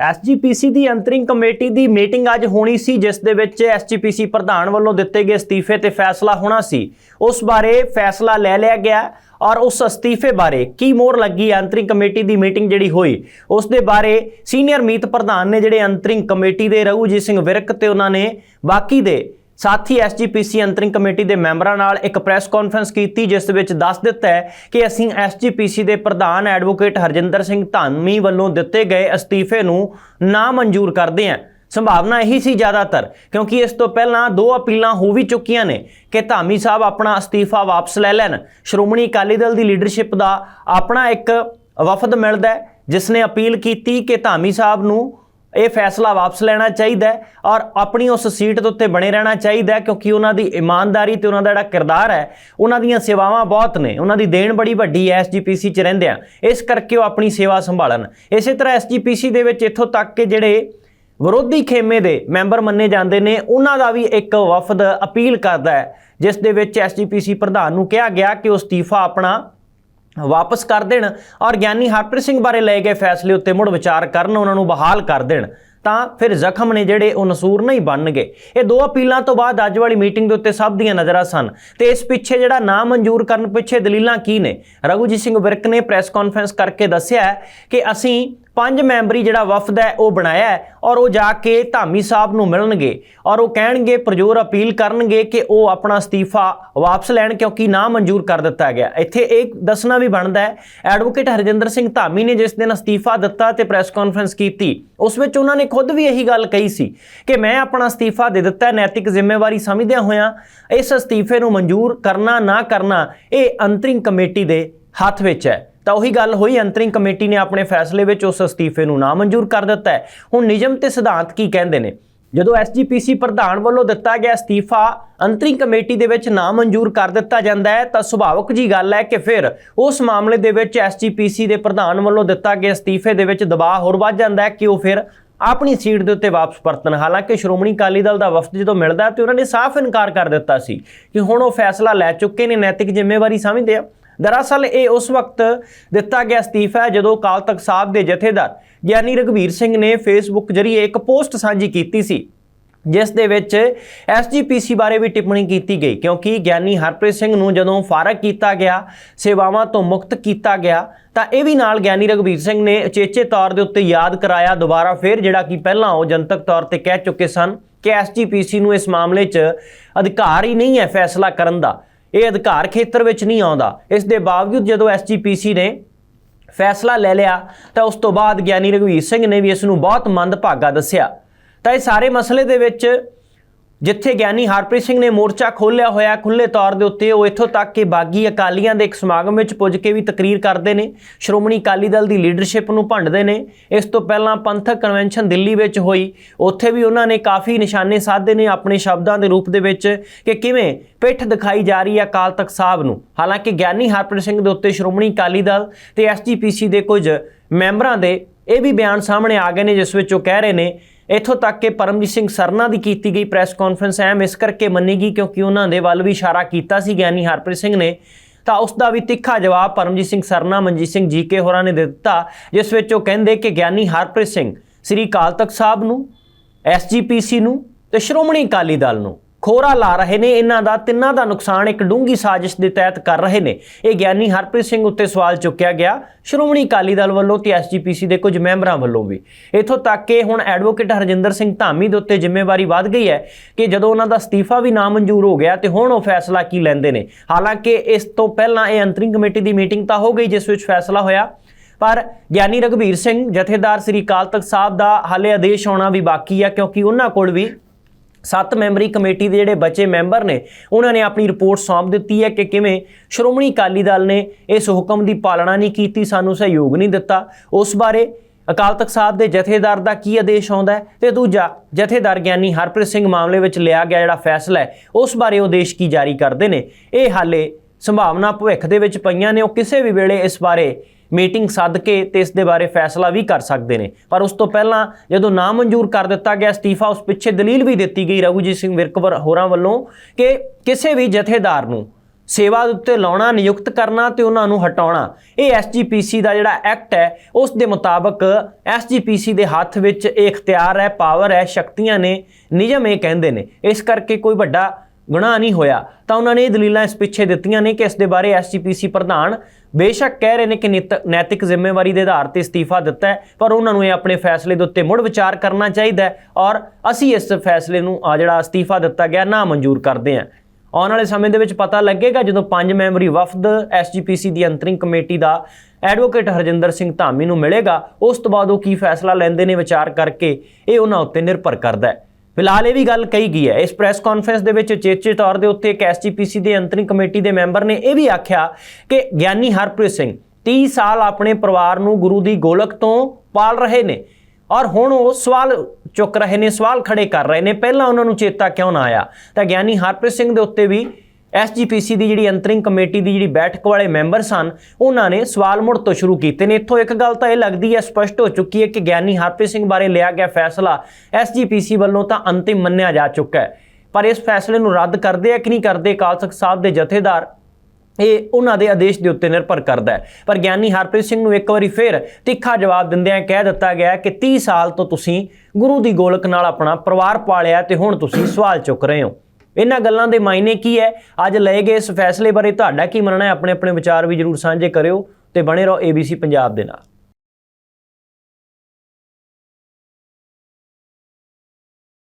SGPC ਦੀ interim committee ਦੀ meeting ਅੱਜ ਹੋਣੀ ਸੀ, ਜਿਸ ਦੇ ਵਿੱਚ ਐਸਜੀਪੀਸੀ ਪ੍ਰਧਾਨ ਵੱਲੋਂ ਦਿੱਤੇ ਗਏ ਅਸਤੀਫੇ ਤੇ ਫੈਸਲਾ ਹੋਣਾ ਸੀ। ਉਸ ਬਾਰੇ ਫੈਸਲਾ ਲੈ ਲਿਆ ਗਿਆ ਔਰ ਉਸ ਅਸਤੀਫੇ ਬਾਰੇ ਕੀ ਮੋਹਰ ਲੱਗੀ ਅੰਤਰਿੰਗ ਕਮੇਟੀ ਦੀ ਮੀਟਿੰਗ ਜਿਹੜੀ ਹੋਈ, ਉਸ ਦੇ ਬਾਰੇ ਸੀਨੀਅਰ ਮੀਤ ਪ੍ਰਧਾਨ ਨੇ ਜਿਹੜੇ ਅੰਤਰਿੰਗ ਕਮੇਟੀ ਦੇ ਰਘੂਜੀਤ ਸਿੰਘ ਵਿਰਕ ਤੇ ਉਹਨਾਂ ਨੇ ਬਾਕੀ ਦੇ ਸਾਥੀ ਐਸਜੀਪੀਸੀ ਅੰਤਰਿੰਗ ਕਮੇਟੀ ਦੇ ਮੈਂਬਰਾਂ ਨਾਲ ਇੱਕ ਪ੍ਰੈਸ ਕਾਨਫਰੰਸ ਕੀਤੀ, ਜਿਸ ਵਿੱਚ ਦੱਸ ਦਿੱਤਾ ਹੈ ਕਿ ਅਸੀਂ ਐਸਜੀਪੀਸੀ ਦੇ ਪ੍ਰਧਾਨ ਐਡਵੋਕੇਟ ਹਰਜਿੰਦਰ ਸਿੰਘ ਧਾਮੀ ਵੱਲੋਂ ਦਿੱਤੇ ਗਏ ਅਸਤੀਫੇ ਨੂੰ ਨਾ ਮਨਜ਼ੂਰ ਕਰਦੇ ਹਾਂ। ਸੰਭਾਵਨਾ ਇਹੀ ਸੀ ਜ਼ਿਆਦਾਤਰ, ਕਿਉਂਕਿ ਇਸ ਤੋਂ ਪਹਿਲਾਂ ਦੋ ਅਪੀਲਾਂ ਹੋ ਵੀ ਚੁੱਕੀਆਂ ਨੇ ਕਿ ਧਾਮੀ ਸਾਹਿਬ ਆਪਣਾ ਅਸਤੀਫਾ ਵਾਪਸ ਲੈ ਲੈਣ। ਸ਼੍ਰੋਮਣੀ ਅਕਾਲੀ ਦਲ ਦੀ ਲੀਡਰਸ਼ਿਪ ਦਾ ਆਪਣਾ ਇੱਕ ਵਫਦ ਮਿਲਦਾ ਜਿਸ ਨੇ ਅਪੀਲ ਕੀਤੀ ਕਿ ਧਾਮੀ ਸਾਹਿਬ ਨੂੰ ਇਹ ਫੈਸਲਾ ਵਾਪਸ ਲੈਣਾ ਚਾਹੀਦਾ ਹੈ ਔਰ ਆਪਣੀ ਉਸ ਸੀਟ ਦੇ ਉੱਤੇ ਬਣੇ ਰਹਿਣਾ ਚਾਹੀਦਾ ਕਿਉਂਕਿ ਉਹਨਾਂ ਦੀ ਇਮਾਨਦਾਰੀ ਤੇ ਉਹਨਾਂ ਦਾ ਜਿਹੜਾ ਕਿਰਦਾਰ ਹੈ, ਉਹਨਾਂ ਦੀਆਂ ਸੇਵਾਵਾਂ ਬਹੁਤ ਨੇ, ਉਹਨਾਂ ਦੀ ਦੇਣ ਬੜੀ ਵੱਡੀ ਹੈ ਐਸਜੀਪੀਸੀ ਚ ਰਹਿੰਦੇ ਆ। ਇਸ ਕਰਕੇ ਉਹ ਆਪਣੀ ਸੇਵਾ ਸੰਭਾਲਣ। ਇਸੇ ਤਰ੍ਹਾਂ ਐਸਜੀਪੀਸੀ ਦੇ ਵਿੱਚ ਇੱਥੋਂ ਤੱਕ ਕਿ ਜਿਹੜੇ ਵਿਰੋਧੀ ਖੇਮੇ ਦੇ ਮੈਂਬਰ ਮੰਨੇ ਜਾਂਦੇ ਨੇ, ਉਹਨਾਂ ਦਾ ਵੀ ਇੱਕ ਵਫਦ ਅਪੀਲ ਕਰਦਾ ਹੈ, ਜਿਸ ਦੇ ਵਿੱਚ ਐਸਜੀਪੀਸੀ ਪ੍ਰਧਾਨ ਨੂੰ ਕਿਹਾ ਗਿਆ ਕਿ ਉਹ ਅਸਤੀਫਾ ਆਪਣਾ ਵਾਪਸ ਕਰ ਦੇਣ ਔਰ ਗਿਆਨੀ ਹਰਪ੍ਰੀਤ ਸਿੰਘ ਬਾਰੇ ਲਏ ਗਏ ਫੈਸਲੇ ਉੱਤੇ ਮੁੜ ਵਿਚਾਰ ਕਰਨ, ਉਹਨਾਂ ਨੂੰ ਬਹਾਲ ਕਰ ਦੇਣ। ਤਾਂ ਫਿਰ ਜ਼ਖਮ ਨੇ ਜਿਹੜੇ ਉਹ ਨਸੂਰ ਨਹੀਂ ਬਣਨਗੇ। ਇਹ ਦੋ ਅਪੀਲਾਂ ਤੋਂ ਬਾਅਦ ਅੱਜ ਵਾਲੀ ਮੀਟਿੰਗ ਦੇ ਉੱਤੇ ਸਭ ਦੀਆਂ ਨਜ਼ਰਾਂ ਸਨ। ਤੇ ਇਸ ਪਿੱਛੇ ਜਿਹੜਾ ਨਾ ਮਨਜ਼ੂਰ ਕਰਨ ਪਿੱਛੇ ਦਲੀਲਾਂ ਕੀ ਨੇ? ਰਘੂਜੀਤ ਸਿੰਘ ਵਿਰਕ ਨੇ ਪ੍ਰੈਸ ਕਾਨਫਰੰਸ ਕਰਕੇ ਦੱਸਿਆ ਕਿ ਅਸੀਂ ਪੰਜ ਮੈਂਬਰੀ ਜਿਹੜਾ ਵਫਦ ਹੈ, ਉਹ ਬਣਾਇਆ ਹੈ ਔਰ ਉਹ ਜਾ ਕੇ ਧਾਮੀ ਸਾਹਿਬ ਨੂੰ ਮਿਲਣਗੇ ਔਰ ਉਹ ਕਹਿਣਗੇ, ਪ੍ਰਜੋਰ ਅਪੀਲ ਕਰਨਗੇ ਕਿ ਉਹ ਆਪਣਾ ਅਸਤੀਫਾ ਵਾਪਸ ਲੈਣ ਕਿਉਂਕਿ ਨਾ ਮਨਜ਼ੂਰ ਕਰ ਦਿੱਤਾ ਗਿਆ। ਇੱਥੇ ਇਹ ਦੱਸਣਾ ਵੀ ਬਣਦਾ ਹੈ, ਐਡਵੋਕੇਟ ਹਰਜਿੰਦਰ ਸਿੰਘ ਧਾਮੀ ਨੇ ਜਿਸ ਦਿਨ ਅਸਤੀਫਾ ਦਿੱਤਾ ਤੇ ਪ੍ਰੈਸ ਕਾਨਫਰੰਸ ਕੀਤੀ, ਉਸ ਵਿੱਚ ਉਹਨਾਂ ਨੇ ਖੁਦ ਵੀ ਇਹੀ ਗੱਲ ਕਹੀ ਸੀ ਕਿ ਮੈਂ ਆਪਣਾ ਅਸਤੀਫਾ ਦੇ ਦਿੱਤਾ, ਨੈਤਿਕ ਜ਼ਿੰਮੇਵਾਰੀ ਸਮਝਦਿਆਂ ਹੋਇਆਂ ਇਸ ਅਸਤੀਫੇ ਨੂੰ ਮਨਜ਼ੂਰ ਕਰਨਾ ਨਾ ਕਰਨਾ ਇਹ ਅੰਤਰਿੰਗ ਕਮੇਟੀ ਦੇ ਹੱਥ ਵਿੱਚ ਹੈ। ਤਾਂ ਉਹੀ ਗੱਲ ਹੋਈ, ਅੰਤਰਿੰਗ ਕਮੇਟੀ ਨੇ ਆਪਣੇ ਫੈਸਲੇ ਵਿੱਚ ਉਸ ਅਸਤੀਫੇ ਨੂੰ ਨਾ ਮਨਜ਼ੂਰ ਕਰ ਦਿੱਤਾ ਹੈ। ਹੁਣ ਨਿਯਮ ਤੇ ਸਿਧਾਂਤ ਕੀ ਕਹਿੰਦੇ ਨੇ? ਜਦੋਂ ਐਸਜੀਪੀਸੀ ਪ੍ਰਧਾਨ ਵੱਲੋਂ ਦਿੱਤਾ ਗਿਆ ਅਸਤੀਫਾ ਅੰਤਰਿੰਗ ਕਮੇਟੀ ਦੇ ਵਿੱਚ ਨਾ ਮਨਜ਼ੂਰ ਕਰ ਦਿੱਤਾ ਜਾਂਦਾ ਹੈ, ਤਾਂ ਸੁਭਾਵਕ ਜੀ ਗੱਲ ਹੈ ਕਿ ਫਿਰ ਉਸ ਮਾਮਲੇ ਦੇ ਵਿੱਚ ਐਸਜੀਪੀਸੀ ਦੇ ਪ੍ਰਧਾਨ ਵੱਲੋਂ ਦਿੱਤਾ ਗਿਆ ਅਸਤੀਫੇ ਦੇ ਵਿੱਚ ਦਬਾਅ ਹੋਰ ਵੱਧ ਜਾਂਦਾ ਹੈ ਕਿ ਉਹ ਫਿਰ ਆਪਣੀ ਸੀਟ ਦੇ ਉੱਤੇ ਵਾਪਸ ਪਰਤਣ। ਹਾਲਾਂਕਿ ਸ਼੍ਰੋਮਣੀ ਅਕਾਲੀ ਦਲ ਦਾ ਵਫਦ ਜਦੋਂ ਮਿਲਦਾ ਤੇ ਉਹਨਾਂ ਨੇ ਸਾਫ਼ ਇਨਕਾਰ ਕਰ ਦਿੱਤਾ ਸੀ ਕਿ ਹੁਣ ਉਹ ਫੈਸਲਾ ਲੈ ਚੁੱਕੇ ਨੇ, ਨੈਤਿਕ ਜ਼ਿੰਮੇਵਾਰੀ ਸਮਝਦੇ ਆ। ਦਰਅਸਲ ਇਹ ਉਸ ਵਕਤ ਦਿੱਤਾ ਗਿਆ ਅਸਤੀਫਾ ਹੈ ਜਦੋਂ ਅਕਾਲ ਤਖਤ ਸਾਹਿਬ ਦੇ ਜਥੇਦਾਰ ਗਿਆਨੀ ਰਘਵੀਰ ਸਿੰਘ ਨੇ ਫੇਸਬੁੱਕ ਜਰੀਏ ਇੱਕ ਪੋਸਟ ਸਾਂਝੀ ਕੀਤੀ ਸੀ। ਜਿਸ ਦੇ ਵਿੱਚ ਐਸਜੀਪੀਸੀ ਬਾਰੇ ਵੀ ਟਿੱਪਣੀ ਕੀਤੀ ਗਈ, ਕਿਉਂਕਿ ਗਿਆਨੀ ਹਰਪ੍ਰੀਤ ਸਿੰਘ ਨੂੰ ਜਦੋਂ ਫਾਰਗ ਕੀਤਾ ਗਿਆ, ਸੇਵਾਵਾਂ ਤੋਂ ਮੁਕਤ ਕੀਤਾ ਗਿਆ, ਤਾਂ ਇਹ ਵੀ ਨਾਲ ਗਿਆਨੀ ਰਘਵੀਰ ਸਿੰਘ ਨੇ ਉਚੇਚੇ ਤੌਰ ਦੇ ਉੱਤੇ ਯਾਦ ਕਰਾਇਆ। ਦੁਬਾਰਾ ਫਿਰ ਜਿਹੜਾ ਕਿ ਪਹਿਲਾਂ ਉਹ ਜਨਤਕ ਤੌਰ ਤੇ ਕਹਿ ਚੁੱਕੇ ਸਨ ਕਿ ਐਸਜੀਪੀਸੀ ਨੂੰ ਇਸ ਮਾਮਲੇ 'ਚ ਅਧਿਕਾਰ ਹੀ ਨਹੀਂ ਹੈ ਫੈਸਲਾ ਕਰਨ ਦਾ। ਇਹ ਅਧਿਕਾਰ ਖੇਤਰ ਵਿੱਚ ਨਹੀਂ ਆਉਂਦਾ। ਇਸ ਦੇ ਬਾਵਜੂਦ ਜਦੋਂ ਐਸਜੀਪੀਸੀ ਨੇ ਫੈਸਲਾ ਲੈ ਲਿਆ, ਤਾਂ ਉਸ ਤੋਂ ਬਾਅਦ ਗਿਆਨੀ ਰਘਵੀਰ ਸਿੰਘ ਨੇ ਵੀ ਇਸ ਨੂੰ ਬਹੁਤ ਮੰਦਭਾਗਾ ਦੱਸਿਆ। ਤਾਂ ਇਹ ਸਾਰੇ ਮਸਲੇ ਦੇ ਵਿੱਚ ਜਿੱਥੇ ਗਿਆਨੀ ਹਰਪ੍ਰੀਤ ਸਿੰਘ ਨੇ ਮੋਰਚਾ ਖੋਲ੍ਹਿਆ ਹੋਇਆ ਖੁੱਲੇ ਤੌਰ ਦੇ ਉੱਤੇ ਉਹ ਇੱਥੋਂ ਤੱਕ ਕਿ ਬਾਗੀ ਅਕਾਲੀਆਂ ਦੇ ਇੱਕ ਸਮਾਗਮ ਵਿੱਚ ਪੁੱਜ ਕੇ ਵੀ ਤਕਰੀਰ ਕਰਦੇ ਨੇ। ਸ਼੍ਰੋਮਣੀ ਅਕਾਲੀ ਦਲ ਦੀ ਲੀਡਰਸ਼ਿਪ ਨੂੰ ਭੰਡਦੇ ਨੇ। ਇਸ ਤੋਂ ਪਹਿਲਾਂ ਪੰਥਕ ਕਨਵੈਨਸ਼ਨ ਦਿੱਲੀ ਵਿੱਚ ਹੋਈ। ਉੱਥੇ ਵੀ ਉਹਨਾਂ ਨੇ ਕਾਫੀ ਨਿਸ਼ਾਨੇ ਸਾਧੇ ਨੇ ਆਪਣੇ ਸ਼ਬਦਾਂ ਦੇ ਰੂਪ ਦੇ ਵਿੱਚ ਕਿ ਕਿਵੇਂ ਪਿੱਠ ਦਿਖਾਈ ਜਾ ਰਹੀ ਹੈ ਅਕਾਲ ਤਖਤ ਸਾਹਿਬ ਨੂੰ। ਹਾਲਾਂਕਿ ਗਿਆਨੀ ਹਰਪ੍ਰੀਤ ਸਿੰਘ ਦੇ ਉੱਤੇ ਸ਼੍ਰੋਮਣੀ ਅਕਾਲੀ ਦਲ ਤੇ ਐਸਜੀਪੀਸੀ ਦੇ ਕੁਝ ਮੈਂਬਰਾਂ ਦੇ ਇਹ ਵੀ ਬਿਆਨ ਸਾਹਮਣੇ ਆ ਗਏ ਨੇ, ਜਿਸ ਵਿੱਚ ਉਹ ਕਹਿ ਰਹੇ ਨੇ ਇੱਥੋਂ ਤੱਕ ਕਿ ਪਰਮਜੀਤ ਸਿੰਘ ਸਰਨਾ ਦੀ ਕੀਤੀ ਗਈ ਪ੍ਰੈਸ ਕਾਨਫਰੰਸ ਐਮ ਇਸ ਕਰਕੇ ਮੰਨੀ ਗਈ ਕਿਉਂਕਿ ਉਹਨਾਂ ਦੇ ਵੱਲ ਵੀ ਇਸ਼ਾਰਾ ਕੀਤਾ ਸੀ ਗਿਆਨੀ ਹਰਪ੍ਰੀਤ ਸਿੰਘ ਨੇ। ਤਾਂ ਉਸ ਦਾ ਵੀ ਤਿੱਖਾ ਜਵਾਬ ਪਰਮਜੀਤ ਸਿੰਘ ਸਰਨਾ, ਮਨਜੀਤ ਸਿੰਘ ਜੀਕੇ ਹੋਰਾਂ ਨੇ ਦੇ ਦਿੱਤਾ, ਜਿਸ ਵਿੱਚ ਉਹ ਕਹਿੰਦੇ ਕਿ ਗਿਆਨੀ ਹਰਪ੍ਰੀਤ ਸਿੰਘ, ਸ੍ਰੀ ਅਕਾਲ ਤਖਤ ਸਾਹਿਬ ਨੂੰ ਐਸਜੀਪੀਸੀ ਨੂੰ ਤੇ ਸ਼੍ਰੋਮਣੀ ਅਕਾਲੀ ਦਲ ਨੂੰ ਖੋਰਾ ਲਾ ਰਹੇ ਨੇ, ਇਹਨਾਂ ਦਾ ਤਿੰਨਾਂ ਦਾ ਨੁਕਸਾਨ ਇੱਕ ਡੂੰਗੀ ਸਾਜ਼ਿਸ਼ ਦੇ ਤਹਿਤ ਕਰ ਰਹੇ ਨੇ। ਇਹ ਗਿਆਨੀ ਹਰਪ੍ਰੀਤ ਸਿੰਘ ਉੱਤੇ ਸਵਾਲ ਚੁੱਕਿਆ ਗਿਆ। ਸ਼੍ਰੋਮਣੀ ਅਕਾਲੀ ਦਲ ਵੱਲੋਂ ਤੇ ਐਸਜੀਪੀਸੀ ਦੇ ਕੁਝ ਮੈਂਬਰਾਂ ਵੱਲੋਂ ਵੀ। ਇਥੋਂ ਤੱਕ ਕਿ ਹੁਣ ਐਡਵੋਕੇਟ ਹਰਜਿੰਦਰ ਸਿੰਘ ਧਾਮੀ ਦੇ ਉੱਤੇ ਜ਼ਿੰਮੇਵਾਰੀ ਵੱਧ ਗਈ ਹੈ ਕਿ ਜਦੋਂ ਉਹਨਾਂ ਦਾ ਅਸਤੀਫਾ ਵੀ ਨਾ ਮਨਜ਼ੂਰ ਹੋ ਗਿਆ ਤੇ ਹੁਣ ਉਹ ਫੈਸਲਾ ਕੀ ਲੈਂਦੇ ਨੇ। ਹਾਲਾਂਕਿ ਇਸ ਤੋਂ ਪਹਿਲਾਂ ਇਹ ਅੰਤਰਿੰਗ ਕਮੇਟੀ ਦੀ ਮੀਟਿੰਗ ਤਾਂ ਹੋ ਗਈ, ਜਿਸ ਵਿੱਚ ਫੈਸਲਾ ਹੋਇਆ। ਪਰ ਗਿਆਨੀ ਰਘਬੀਰ ਸਿੰਘ, ਜਥੇਦਾਰ ਸ੍ਰੀ ਅਕਾਲ ਤਖਤ ਸਾਹਿਬ ਦਾ ਹਾਲੇ ਆਦੇਸ਼ ਆਉਣਾ ਵੀ ਬਾਕੀ ਆ ਕਿਉਂਕਿ ਉਹਨਾਂ ਕੋਲ ਵੀ ਸੱਤ ਮੈਂਬਰੀ ਕਮੇਟੀ ਦੇ ਜਿਹੜੇ ਬਚੇ ਮੈਂਬਰ ਨੇ, ਉਹਨਾਂ ਨੇ ਆਪਣੀ ਰਿਪੋਰਟ ਸੌਂਪ ਦਿੱਤੀ ਹੈ ਕਿ ਕਿਵੇਂ ਸ਼੍ਰੋਮਣੀ ਅਕਾਲੀ ਦਲ ਨੇ ਇਸ ਹੁਕਮ ਦੀ ਪਾਲਣਾ ਨਹੀਂ ਕੀਤੀ, ਸਾਨੂੰ ਸਹਿਯੋਗ ਨਹੀਂ ਦਿੱਤਾ। ਉਸ ਬਾਰੇ ਅਕਾਲ ਤਖਤ ਸਾਹਿਬ ਦੇ ਜਥੇਦਾਰ ਦਾ ਕੀ ਆਦੇਸ਼ ਆਉਂਦਾ ਹੈ? ਤੇ ਦੂਜਾ, ਜਥੇਦਾਰ ਗਿਆਨੀ ਹਰਪ੍ਰੀਤ ਸਿੰਘ ਮਾਮਲੇ ਵਿੱਚ ਲਿਆ ਗਿਆ ਜਿਹੜਾ ਫੈਸਲਾ ਹੈ, ਉਸ ਬਾਰੇ ਉਹ ਦੇਸ਼ ਕੀ ਜਾਰੀ ਕਰਦੇ ਨੇ? ਇਹ ਹਾਲੇ ਸੰਭਾਵਨਾ ਭਵਿੱਖ ਦੇ ਵਿੱਚ ਪਈਆਂ ਨੇ, ਉਹ ਕਿਸੇ ਵੀ ਵੇਲੇ ਇਸ ਬਾਰੇ ਮੀਟਿੰਗ ਸੱਦ ਕੇ ਤੇ ਇਸ ਦੇ ਬਾਰੇ ਫੈਸਲਾ ਵੀ ਕਰ ਸਕਦੇ ਨੇ। ਪਰ ਉਸ ਤੋਂ ਪਹਿਲਾਂ ਜਦੋਂ ਨਾ ਮਨਜ਼ੂਰ ਕਰ ਦਿੱਤਾ ਗਿਆ, ਅਸਤੀਫਾ ਉਸ ਪਿੱਛੇ ਦਲੀਲ ਵੀ ਦਿੱਤੀ ਗਈ ਰਘੂਜੀਤ ਸਿੰਘ ਵਿਰਕਵਰ ਹੋਰਾਂ ਵੱਲੋਂ ਕਿ ਕਿਸੇ ਵੀ ਜਥੇਦਾਰ ਨੂੰ ਸੇਵਾ ਦੇ ਉੱਤੇ ਲਾਉਣਾ, ਨਿਯੁਕਤ ਕਰਨਾ ਤੇ ਉਹਨਾਂ ਨੂੰ ਹਟਾਉਣਾ, ਇਹ ਐਸਜੀਪੀਸੀ ਦਾ ਜਿਹੜਾ ਐਕਟ ਹੈ, ਉਸ ਦੇ ਮੁਤਾਬਕ ਐਸਜੀਪੀਸੀ ਦੇ ਹੱਥ ਵਿੱਚ ਇਹ ਇਖਤਿਆਰ ਹੈ, ਪਾਵਰ ਹੈ, ਸ਼ਕਤੀਆਂ ਨੇ, ਨਿਯਮ ਇਹ ਕਹਿੰਦੇ ਨੇ। ਇਸ ਕਰਕੇ ਕੋਈ ਵੱਡਾ ਗੁਨਾਹ ਨਹੀਂ ਹੋਇਆ। ਤਾਂ ਉਹਨਾਂ ਨੇ ਇਹ ਦਲੀਲਾਂ ਇਸ ਪਿੱਛੇ ਦਿੱਤੀਆਂ ਨੇ ਕਿ ਇਸ ਦੇ ਬਾਰੇ ਐਸਜੀਪੀਸੀ ਪ੍ਰਧਾਨ ਬੇਸ਼ੱਕ ਕਹਿ ਰਹੇ ਨੇ ਕਿ ਨਿਤ- ਨੈਤਿਕ ਜ਼ਿੰਮੇਵਾਰੀ ਦੇ ਆਧਾਰ ਤੇ ਅਸਤੀਫਾ ਦਿੱਤਾ ਹੈ, ਪਰ ਉਹਨਾਂ ਨੂੰ ਇਹ ਆਪਣੇ ਫੈਸਲੇ ਦੇ ਉੱਤੇ ਮੁੜ ਵਿਚਾਰ ਕਰਨਾ ਚਾਹੀਦਾ ਹੈ ਔਰ ਅਸੀਂ ਇਸ ਫੈਸਲੇ ਨੂੰ ਆ ਜਿਹੜਾ ਅਸਤੀਫਾ ਦਿੱਤਾ ਗਿਆ, ਨਾ ਮਨਜ਼ੂਰ ਕਰਦੇ ਹਾਂ। ਆਉਣ ਵਾਲੇ ਸਮੇਂ ਦੇ ਵਿੱਚ ਪਤਾ ਲੱਗੇਗਾ ਜਦੋਂ ਪੰਜ ਮੈਂਬਰੀ ਵਫਦ ਐਸਜੀਪੀਸੀ ਦੀ ਅੰਤਰਿੰਗ ਕਮੇਟੀ ਦਾ ਐਡਵੋਕੇਟ ਹਰਜਿੰਦਰ ਸਿੰਘ ਧਾਮੀ ਨੂੰ ਮਿਲੇਗਾ, ਉਸ ਤੋਂ ਬਾਅਦ ਉਹ ਕੀ ਫੈਸਲਾ ਲੈਂਦੇ ਨੇ ਵਿਚਾਰ ਕਰਕੇ ਇਹ ਉਹਨਾਂ ਉੱਤੇ ਨਿਰਭਰ ਕਰਦਾ ਹੈ। ਫਿਲਹਾਲ ਇਹ ਵੀ ਗੱਲ ਕਹੀ ਗਈ ਹੈ। ਇਸ ਪ੍ਰੈਸ ਕਾਨਫਰੰਸ ਦੇ ਵਿੱਚ ਚੇਚੇ ਤੌਰ ਦੇ ਉੱਤੇ ਇੱਕ ਐਸਜੀਪੀਸੀ ਦੇ ਅੰਤਰਿੰਗ ਕਮੇਟੀ ਦੇ ਮੈਂਬਰ ਨੇ ਇਹ ਵੀ ਆਖਿਆ ਕਿ ਗਿਆਨੀ ਹਰਪ੍ਰੀਤ ਸਿੰਘ 30 ਸਾਲ ਆਪਣੇ ਪਰਿਵਾਰ ਨੂੰ ਗੁਰੂ ਦੀ ਗੋਲਕ ਤੋਂ ਪਾਲ ਰਹੇ ਨੇ ਔਰ ਹੁਣ ਉਹ ਸਵਾਲ ਚੁੱਕ ਰਹੇ ਨੇ, ਸਵਾਲ ਖੜੇ ਕਰ ਰਹੇ ਨੇ। ਪਹਿਲਾਂ ਉਹਨਾਂ ਨੂੰ ਚੇਤਾ ਕਿਉਂ ਨਾ ਆਇਆ? ਤਾਂ ਗਿਆਨੀ ਹਰਪ੍ਰੀਤ ਸਿੰਘ ਦੇ ਉੱਤੇ ਵੀ ਐਸਜੀਪੀਸੀ ਦੀ ਜਿਹੜੀ ਅੰਤਰਿੰਗ ਕਮੇਟੀ ਦੀ ਜਿਹੜੀ ਬੈਠਕ ਵਾਲੇ ਮੈਂਬਰ ਸਨ ਉਹਨਾਂ ਨੇ ਸਵਾਲ ਮੁੜ ਤੋਂ ਸ਼ੁਰੂ ਕੀਤੇ ਨੇ। ਇੱਥੋਂ ਇੱਕ ਗੱਲ ਤਾਂ ਇਹ ਲੱਗਦੀ ਹੈ, ਸਪਸ਼ਟ ਹੋ ਚੁੱਕੀ ਹੈ ਕਿ ਗਿਆਨੀ ਹਰਪ੍ਰੀਤ ਸਿੰਘ ਬਾਰੇ ਲਿਆ ਗਿਆ ਫੈਸਲਾ ਐਸਜੀਪੀਸੀ ਵੱਲੋਂ ਤਾਂ ਅੰਤਿਮ ਮੰਨਿਆ ਜਾ ਚੁੱਕਾ ਹੈ। ਪਰ ਇਸ ਫੈਸਲੇ ਨੂੰ ਰੱਦ ਕਰਦੇ ਆ ਕਿ ਨਹੀਂ ਕਰਦੇ, ਅਕਾਲ ਤਖਤ ਸਾਹਿਬ ਦੇ ਜਥੇਦਾਰ ਇਹ ਉਹਨਾਂ ਦੇ ਆਦੇਸ਼ ਦੇ ਉੱਤੇ ਨਿਰਭਰ ਕਰਦਾ ਹੈ। ਪਰ ਗਿਆਨੀ ਹਰਪ੍ਰੀਤ ਸਿੰਘ ਨੂੰ ਇੱਕ ਵਾਰੀ ਫੇਰ ਤਿੱਖਾ ਜਵਾਬ ਦਿੰਦਿਆਂ ਕਹਿ ਦਿੱਤਾ ਗਿਆ ਕਿ 30 ਸਾਲ ਤੋਂ ਤੁਸੀਂ ਗੁਰੂ ਦੀ ਗੋਲਕ ਨਾਲ ਆਪਣਾ ਪਰਿਵਾਰ ਪਾਲਿਆ ਤੇ ਹੁਣ ਤੁਸੀਂ ਸਵਾਲ ਚੁੱਕ ਰਹੇ ਹੋ। ਇਹਨਾਂ ਗੱਲਾਂ ਦੇ ਮਾਇਨੇ ਕੀ ਹੈ? ਅੱਜ ਲਏ ਗਏ ਇਸ ਫੈਸਲੇ ਬਾਰੇ ਤੁਹਾਡਾ ਕੀ ਮੰਨਣਾ ਹੈ? ਆਪਣੇ ਆਪਣੇ ਵਿਚਾਰ ਵੀ ਜਰੂਰ ਸਾਂਝੇ ਕਰਿਓ ਤੇ ਬਣੇ ਰਹੋ ABC ਪੰਜਾਬ ਦੇ ਨਾਲ।